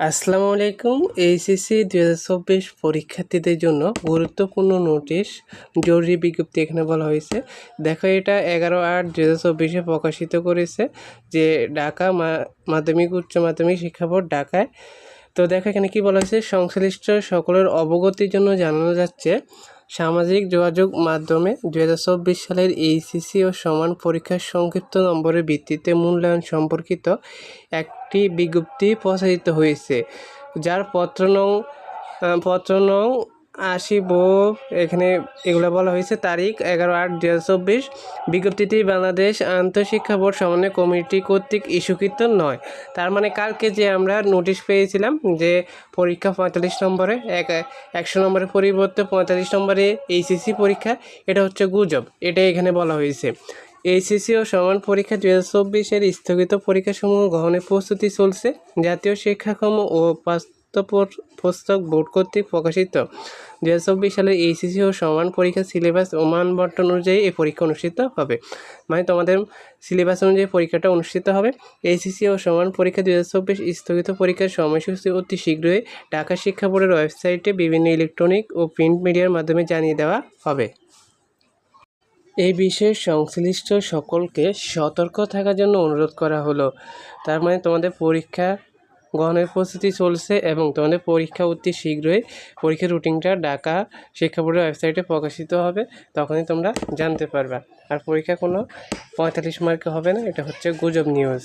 আসসালামু আলাইকুম। এইচএসসি দু হাজার চব্বিশ পরীক্ষার্থীদের জন্য গুরুত্বপূর্ণ নোটিশ, জরুরি বিজ্ঞপ্তি এখানে বলা হয়েছে। দেখো, এটা এগারো আট দু হাজার চব্বিশে প্রকাশিত করেছে যে ঢাকা মাধ্যমিক, উচ্চ মাধ্যমিক শিক্ষা বোর্ড ঢাকায়। তো দেখো, এখানে কি বলা হয়েছে? সংশ্লিষ্ট সকলের অবগতির জন্য জানানো যাচ্ছে। সামাজিক যোগাযোগ মাধ্যমে দু হাজার চব্বিশ সালের এইচএসসি ও সমান পরীক্ষার সংক্ষিপ্ত নম্বরের ভিত্তিতে মূল্যায়ন সম্পর্কিত একটি বিজ্ঞপ্তি প্রচারিত হয়েছে, যার পত্র নং পত্র নং আশি বো এখানে এগুলো বলা হয়েছে তারিখ এগারো আট দু চব্বিশ। বিজ্ঞপ্তিটি বাংলাদেশ আন্তঃশিক্ষা বোর্ড সমন্বয় কমিটি কর্তৃক ইস্যুকৃত নয়। তার মানে কালকে যে আমরা নোটিশ পেয়েছিলাম যে পরীক্ষা পঁয়তাল্লিশ নম্বরে, এক, একশো নম্বরের পরিবর্তে পঁয়তাল্লিশ নম্বরে এইচএসসি পরীক্ষা, এটা হচ্ছে গুজব। এটাই এখানে বলা হয়েছে। এইচএসসি ও সমান পরীক্ষা দু হাজার চব্বিশের স্থগিত পরীক্ষাসমূহ গ্রহণের প্রস্তুতি চলছে। জাতীয় শিক্ষাক্রম ও পুস্তক বোর্ড কর্তৃক প্রকাশিত। দু হাজার চব্বিশ সালের এইচএসসি ও সমান পরীক্ষা সিলেবাস ও মান বন্টন অনুযায়ী এই পরীক্ষা অনুষ্ঠিত হবে। মানে তোমাদের সিলেবাস অনুযায়ী পরীক্ষাটা অনুষ্ঠিত হবে। এইচএসসি ও সমান পরীক্ষা দু হাজার চব্বিশ স্থগিত পরীক্ষার সময়সূচি অতি শীঘ্রই ঢাকা শিক্ষা বোর্ডের ওয়েবসাইটে বিভিন্ন ইলেকট্রনিক ও প্রিন্ট মিডিয়ার মাধ্যমে জানিয়ে দেওয়া হবে। এই বিষয়ে সংশ্লিষ্ট সকলকে সতর্ক থাকার জন্য অনুরোধ করা হলো। তার মানে তোমাদের পরীক্ষা গ্রহণের প্রস্তুতি চলছে এবং তোমাদের পরীক্ষা অতি শীঘ্রই, পরীক্ষার রুটিনটা ডাকা শিক্ষা বোর্ডের ওয়েবসাইটে প্রকাশিত হবে, তখনই তোমরা জানতে পারবা। আর পরীক্ষা কোনো পঁয়তাল্লিশ মার্কে হবে না, এটা হচ্ছে গুজব নিউজ